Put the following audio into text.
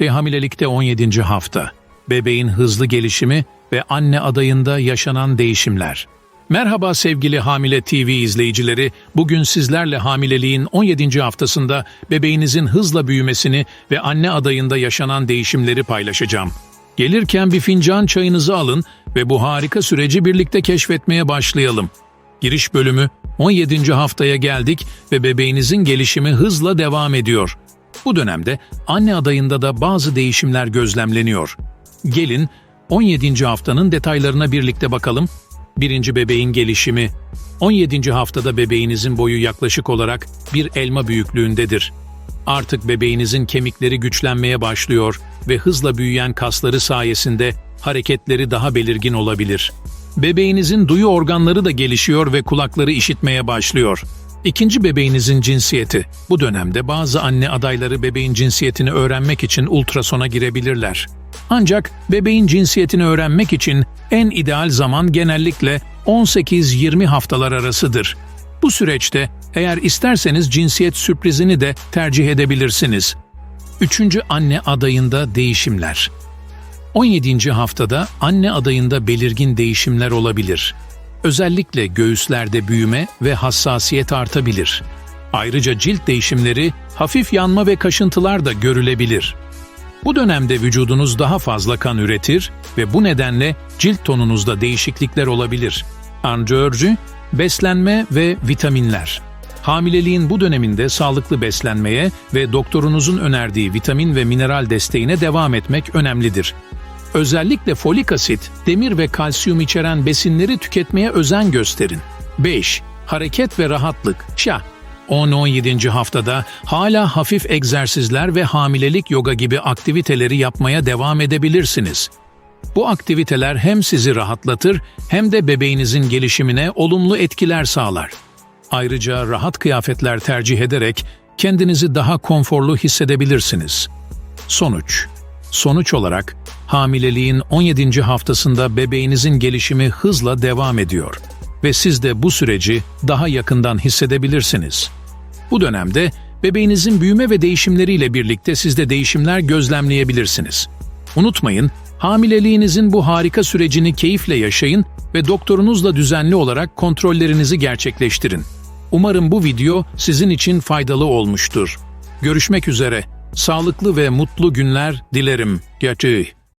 ve hamilelikte 17. hafta. Bebeğin hızlı gelişimi ve anne adayında yaşanan değişimler. Merhaba sevgili Hamile TV izleyicileri. Bugün sizlerle hamileliğin 17. haftasında bebeğinizin hızla büyümesini ve anne adayında yaşanan değişimleri paylaşacağım. Gelirken bir fincan çayınızı alın ve bu harika süreci birlikte keşfetmeye başlayalım. Giriş bölümü 17. haftaya geldik ve bebeğinizin gelişimi hızla devam ediyor. Bu dönemde anne adayında da bazı değişimler gözlemleniyor. Gelin 17. haftanın detaylarına birlikte bakalım. Birinci bebeğin gelişimi 17. haftada bebeğinizin boyu yaklaşık olarak bir elma büyüklüğündedir. Artık bebeğinizin kemikleri güçlenmeye başlıyor ve hızla büyüyen kasları sayesinde hareketleri daha belirgin olabilir. Bebeğinizin duyu organları da gelişiyor ve kulakları işitmeye başlıyor. İkinci bebeğinizin cinsiyeti. Bu dönemde bazı anne adayları bebeğin cinsiyetini öğrenmek için ultrasona girebilirler. Ancak bebeğin cinsiyetini öğrenmek için en ideal zaman genellikle 18-20 haftalar arasıdır. Bu süreçte eğer isterseniz cinsiyet sürprizini de tercih edebilirsiniz. Üçüncü anne adayında değişimler. 17. haftada anne adayında belirgin değişimler olabilir. Özellikle göğüslerde büyüme ve hassasiyet artabilir. Ayrıca cilt değişimleri, hafif yanma ve kaşıntılar da görülebilir. Bu dönemde vücudunuz daha fazla kan üretir ve bu nedenle cilt tonunuzda değişiklikler olabilir. Anjiörcü, beslenme ve vitaminler. Hamileliğin bu döneminde sağlıklı beslenmeye ve doktorunuzun önerdiği vitamin ve mineral desteğine devam etmek önemlidir. Özellikle folik asit, demir ve kalsiyum içeren besinleri tüketmeye özen gösterin. 5. Hareket ve rahatlık. Şa. 10-17. haftada hala hafif egzersizler ve hamilelik yoga gibi aktiviteleri yapmaya devam edebilirsiniz. Bu aktiviteler hem sizi rahatlatır hem de bebeğinizin gelişimine olumlu etkiler sağlar. Ayrıca rahat kıyafetler tercih ederek kendinizi daha konforlu hissedebilirsiniz. Sonuç Sonuç olarak hamileliğin 17. haftasında bebeğinizin gelişimi hızla devam ediyor ve siz de bu süreci daha yakından hissedebilirsiniz. Bu dönemde bebeğinizin büyüme ve değişimleriyle birlikte siz de değişimler gözlemleyebilirsiniz. Unutmayın, hamileliğinizin bu harika sürecini keyifle yaşayın ve doktorunuzla düzenli olarak kontrollerinizi gerçekleştirin. Umarım bu video sizin için faydalı olmuştur. Görüşmek üzere. Sağlıklı ve mutlu günler dilerim. Gerçeği.